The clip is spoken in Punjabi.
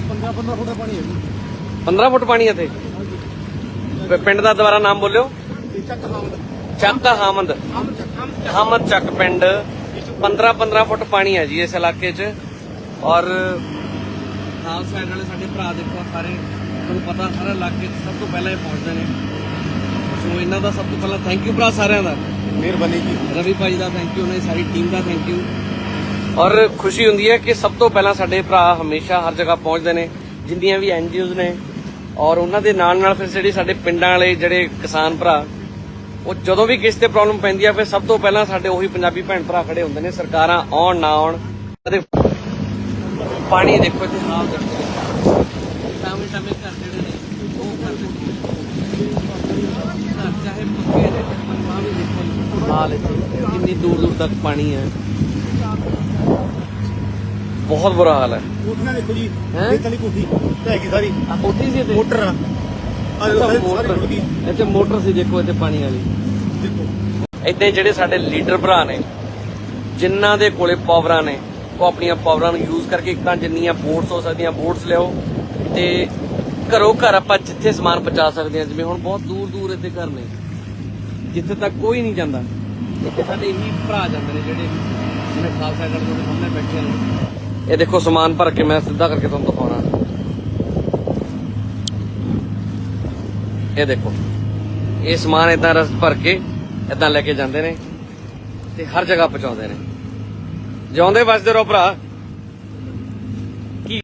15 15 ਫੁੱਟ ਦਾ ਪਾਣੀ ਹੈ ਜੀ। 15 ਫੁੱਟ ਪਾਣੀ ਇੱਥੇ? ਪ- ਪਿੰਡ ਦਾ ਦੁਬਾਰਾ ਨਾਮ ਬੋਲਿਓ। ਇਹ ਚੱਕ ਹਾਮਦ। ਚੱਕ ਹਾਮਦ। ਚੱਕ ਹਾਮਦ ਚੱਕ। ਪਿੰਡ। 15 15 ਫੁੱਟ ਪਾਣੀ ਹੈ ਜੀ ਇਸ ਇਲਾਕੇ 'ਚ। ਔਰ ਨਾਲ ਸਾਈਡ ਵਾਲੇ ਸਾਡੇ ਭਰਾ ਦੇਖੋ ਸਾਰੇ। ਤੁਹਾਨੂੰ ਪਤਾ ਸਾਰਾ ਇਲਾਕੇ 'ਚ ਸਭ ਤੋਂ ਪਹਿਲਾਂ ਇਹ ਪਹੁੰਚਦੇ ਨੇ। ਸੋ ਇਹਨਾਂ ਦਾ ਸਭ ਤੋਂ ਪਹਿਲਾਂ ਥੈਂਕ ਯੂ ਭਰਾ ਸਾਰਿਆਂ ਦਾ। ਮਿਹਰਬਾਨੀ ਜੀ। ਰਵੀ ਭਾਈ ਦਾ ਥੈਂਕ ਯੂ ਉਹਨਾਂ ਦੀ ਸਾਰੀ ਟੀਮ ਦਾ ਥੈਂਕ ਯੂ ਔਰ ਖੁਸ਼ੀ ਹੁੰਦੀ ਹੈ ਕਿ ਸਭ ਤੋਂ ਪਹਿਲਾਂ ਸਾਡੇ ਭਰਾ ਹਮੇਸ਼ਾ ਹਰ ਜਗ੍ਹਾ ਪਹੁੰਚਦੇ ਨੇ, ਜਿੰਨੀਆਂ ਵੀ ਐਨਜੀਓਜ਼ ਨੇ ਔਰ ਉਹਨਾਂ ਦੇ ਨਾਲ ਨਾਲ ਫਿਰ ਜਿਹੜੇ ਸਾਡੇ ਪਿੰਡਾਂ ਵਾਲੇ ਜਿਹੜੇ ਕਿਸਾਨ ਭਰਾ, ਉਹ ਜਦੋਂ ਵੀ ਕਿਸੇ ਤੇ ਪ੍ਰੋਬਲਮ ਪੈਂਦੀ ਆ, ਫਿਰ ਸਭ ਤੋਂ ਪਹਿਲਾਂ ਸਾਡੇ ਉਹੀ ਪੰਜਾਬੀ ਭੈਣ ਭਰਾ ਖੜੇ ਹੁੰਦੇ ਨੇ, ਸਰਕਾਰਾਂ ਆਉਣ, ਨਾ ਆਉਣ। ਅਤੇ ਪਾਣੀ ਦੇਖੋ ਇੱਥੇ ਹਾਲ ਦੇਖੋ। ਟਾਵੇਂ ਟਾਵੇਂ ਘਰ ਜਿਹੜੇ ਨੇ, ਉਹ ਘਰ ਦੇ ਚਾਹੇ ਪੱਕੇ ਨੇ, ਪਰ ਵੀ ਦੇਖੋ। ਹਾਲ ਇੱਥੇ ਕਿੰਨੀ ਦੂਰ ਦੂਰ ਤੱਕ ਪਾਣੀ ਹੈ। ਬਹੁਤ ਬੁਰਾ ਹਾਲ ਹੈ। ਕੋਠੀਆਂ ਦੇਖੋ ਜੀ ਹੈਂ? ਇਹ ਤਲੀ ਕੋਠੀ ਹੈਗੀ ਸਾਰੀ। ਆ ਕੋਠੀ ਸੀ ਮੋਟਰ ਆ। ਆ ਦੇਖੋ ਸਾਰੀ ਸਾਰੀ ਮੋਟਰ। ਰੁੜ ਗਈ ਇੱਥੇ ਮੋਟਰ ਸੀ ਦੇਖੋ ਇੱਥੇ ਪਾਣੀ ਵਾਲੀ। ਦੇਖੋ। ਇਦਾਂ ਜਿਹੜੇ ਸਾਡੇ ਲੀਡਰ ਭਰਾ ਨੇ ਜਿਨ੍ਹਾਂ ਦੇ ਕੋਲੇ ਪਾਵਰਾਂ ਨੇ ਉਹ ਆਪਣੀਆਂ ਪਾਵਰਾਂ ਨੂੰ ਯੂਜ਼ ਕਰਕੇ ਇੱਕ ਤਾਂ ਜਿੰਨੀਆਂ ਵੋਟਸ ਹੋ ਸਕਦੀਆਂ ਵੋਟਸ ਲਿਆਓ ਤੇ ਘਰੋਂ ਘਰ ਆਪਾਂ ਜਿੱਥੇ ਸਮਾਨ ਪਹੁੰਚਾ ਸਕਦੇ ਹਾਂ ਜਿਵੇਂ ਹੁਣ ਬਹੁਤ ਦੂਰ ਦੂਰ ਇੱਥੇ ਘਰ ਨੇ ਜਿੱਥੇ ਤੱਕ ਕੋਈ ਨਹੀਂ ਜਾਂਦਾ। ਇੱਥੇ ਸਾਡੇ ਇਹੀ ਭਰਾ ਜਾਂਦੇ ਨੇ ਜਿਹੜੇ ਜਿਵੇਂ ਖਾਲਸਾ ਗੜ੍ਹ ਦੇ ਸਾਹਮਣੇ ਬੈਠੇ ਨੇ। ਇਹ ਦੇਖੋ ਸਮਾਨ ਭਰ ਕੇ ਮੈਂ ਸਿੱਧਾ ਕਰਕੇ ਤੁਹਾਨੂੰ ਦਿਖਾਉਣਾ। ਇਹ ਦੇਖੋ, ਇਹ ਸਮਾਨ ਇਦਾਂ ਰਸ ਭਰ ਕੇ ਇਦਾਂ ਲੈ ਕੇ ਜਾਂਦੇ ਨੇ ਤੇ ਹਰ ਜਗ੍ਹਾ ਪਹੁੰਚਾਉਂਦੇ ਨੇ। ਜਿਉਂਦੇ ਵਸਦੇ ਰਹੋ ਭਰਾ।